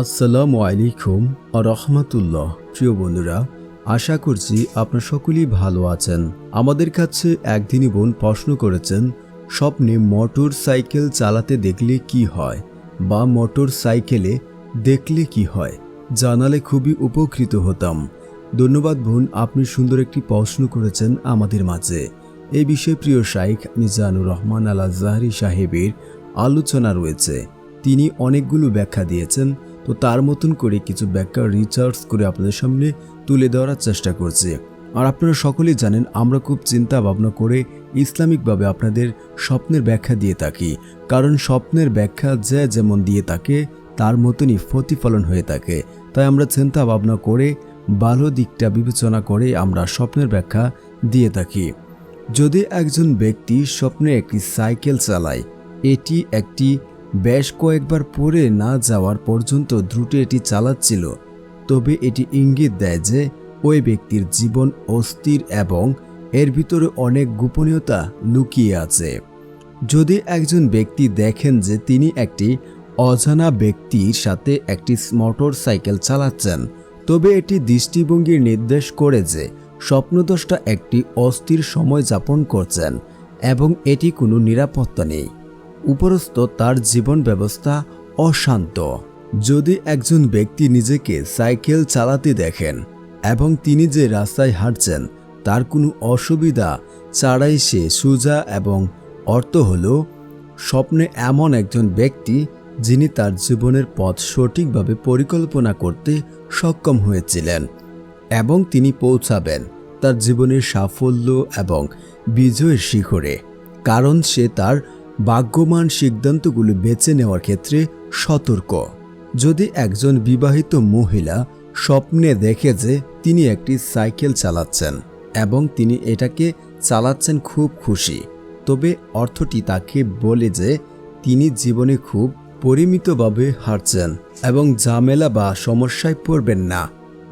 আসসালামু আলাইকুম রহমতুল্লাহ। প্রিয় বন্ধুরা, আশা করছি আপনারা সকলেই ভালো আছেন। আমাদের কাছে একদিনই বোন প্রশ্ন করেছেন, স্বপ্নে মোটর সাইকেল চালাতে দেখলে কি হয় বা মোটর সাইকেলে দেখলে কি হয়? জানালে খুবই উপকৃত হতাম। ধন্যবাদ বোন, আপনি সুন্দর একটি প্রশ্ন করেছেন আমাদের মাঝে। এই বিষয়ে প্রিয় শাইখ মিজানুর রহমান আল জাহরি সাহেবের আলোচনা রয়েছে। তিনি অনেকগুলো ব্যাখ্যা দিয়েছেন। তো তার মতন করে কিছু ব্যাখ্যা রিচার্জ করে আপনাদের সামনে তুলে ধরার চেষ্টা করছি। আর আপনারা সকলেই জানেন, আমরা খুব চিন্তা ভাবনা করে ইসলামিকভাবে আপনাদের স্বপ্নের ব্যাখ্যা দিয়ে থাকি। কারণ স্বপ্নের ব্যাখ্যা যে যেমন দিয়ে থাকে, তার মতনই প্রতিফলন হয়ে থাকে। তাই আমরা চিন্তা ভাবনা করে ভালো দিকটা বিবেচনা করে আমরা স্বপ্নের ব্যাখ্যা দিয়ে থাকি। যদি একজন ব্যক্তি স্বপ্নে একটি সাইকেল চালায়, এটি একটি বেশ কয়েকবার পরে না যাওয়ার পর্যন্ত দ্রুত এটি চালাচ্ছিল। তবে এটি ইঙ্গিত দেয় যে, ওই ব্যক্তির জীবন অস্থির এবং এর ভিতরে অনেক গোপনীয়তা লুকিয়ে আছে। যদি একজন ব্যক্তি দেখেন যে তিনি একটি অজানা ব্যক্তির সাথে একটি মোটর সাইকেল চালাচ্ছেন, তবে এটি দৃষ্টিভঙ্গির নির্দেশ করে যে স্বপ্নদোষটা একটি অস্থির সময় যাপন করছেন এবং এটি কোনো নিরাপত্তা নেই। উপরস্থ তার জীবন ব্যবস্থা অশান্ত। যদি একজন ব্যক্তি নিজেকে সাইকেল চালাতে দেখেন এবং তিনি যে রাস্তায় হাঁটছেন, তার কোনো অসুবিধা ছাড়াই সে সোজা এবং অর্থ হল, স্বপ্নে এমন একজন ব্যক্তি যিনি তার জীবনের পথ সঠিকভাবে পরিকল্পনা করতে সক্ষম হয়েছিলেন এবং তিনি পৌঁছাবেন তার জীবনের সাফল্য এবং বিজয়ের শিখরে, কারণ সে তার ভাগ্যমান সিদ্ধান্তগুলো বেছে নেওয়ার ক্ষেত্রে সতর্ক। যদি একজন বিবাহিত মহিলা স্বপ্নে দেখে যে তিনি একটি সাইকেল চালাচ্ছেন এবং তিনি এটাকে চালাচ্ছেন খুব খুশি, তবে অর্থটি তাকে বলে যে তিনি জীবনে খুব পরিমিতভাবে হাঁটছেন এবং ঝামেলা বা সমস্যায় পড়বেন না,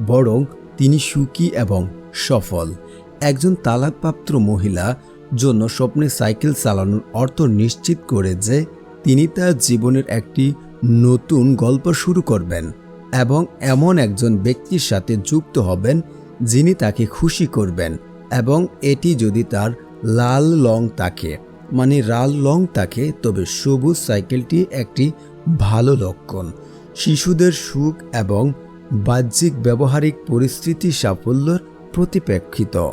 বরং তিনি সুখী এবং সফল। একজন তালাকপ্রাপ্ত মহিলা জন্য স্বপ্নে সাইকেল চালানোর অর্থ নিশ্চিত করে যে তিনি তার জীবনের একটি নতুন গল্প শুরু করবেন এবং এমন একজন ব্যক্তির সাথে যুক্ত হবেন যিনি তাকে খুশি করবেন এবং এটি যদি তার লাল লং থাকে মানে লাল লং তাকে তবে সবুজ সাইকেলটি একটি ভালো লক্ষণ। শিশুদের সুখ এবং বাহ্যিক ব্যবহারিক পরিস্থিতি সাফল্যের প্রতিপ্রেক্ষিত।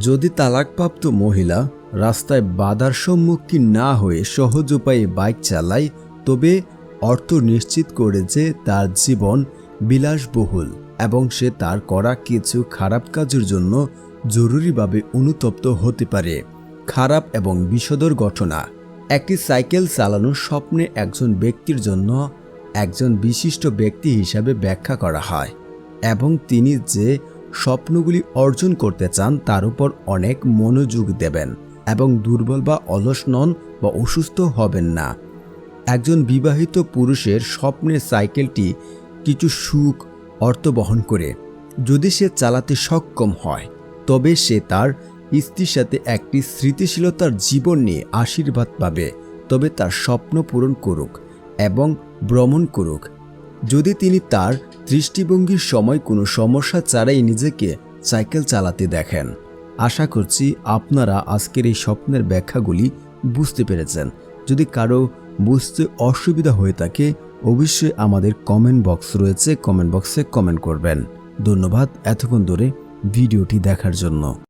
যদি তালাকপ্রাপ্ত মহিলা রাস্তায় বাধার সম্মুখীন না হয়ে সহজ উপায়ে বাইক চালায়, তবে অর্থ নিশ্চিত করে যে তার জীবন বিলাসবহুল এবং সে তার করা কিছু খারাপ কাজের জন্য জরুরিভাবে অনুতপ্ত হতে পারে। খারাপ এবং বিষদর ঘটনা। একটি সাইকেল চালানোর স্বপ্নে একজন ব্যক্তির জন্য একজন বিশিষ্ট ব্যক্তি হিসাবে ব্যাখ্যা করা হয় এবং তিনি যে স্বপ্নগুলি অর্জন করতে চান, তার উপর অনেক মনোযোগ দেবেন এবং দুর্বল বা অলস নন বা অসুস্থ হবেন না। একজন বিবাহিত পুরুষের স্বপ্নের সাইকেলটি কিছু সুখ, অর্থ বহন করে। যদি সে চালাতে সক্ষম হয়, তবে সে তার স্ত্রীর সাথে একটি স্মৃতিশীলতার জীবন নিয়ে আশীর্বাদ পাবে। তবে তার স্বপ্ন পূরণ করুক এবং ভ্রমণ করুক। যদি তিনি তার দৃষ্টিভঙ্গির সময় কোনো সমস্যা ছাড়াই নিজেকে সাইকেল চালাতে দেখেন। আশা করছি আপনারা আজকের এই স্বপ্নের ব্যাখ্যাগুলি বুঝতে পেরেছেন। যদি কারও বুঝতে অসুবিধা হয়ে থাকে, অবশ্যই আমাদের কমেন্ট বক্স রয়েছে। কমেন্ট বক্সে কমেন্ট করবেন। ধন্যবাদ এতক্ষণ ধরে ভিডিওটি দেখার জন্য।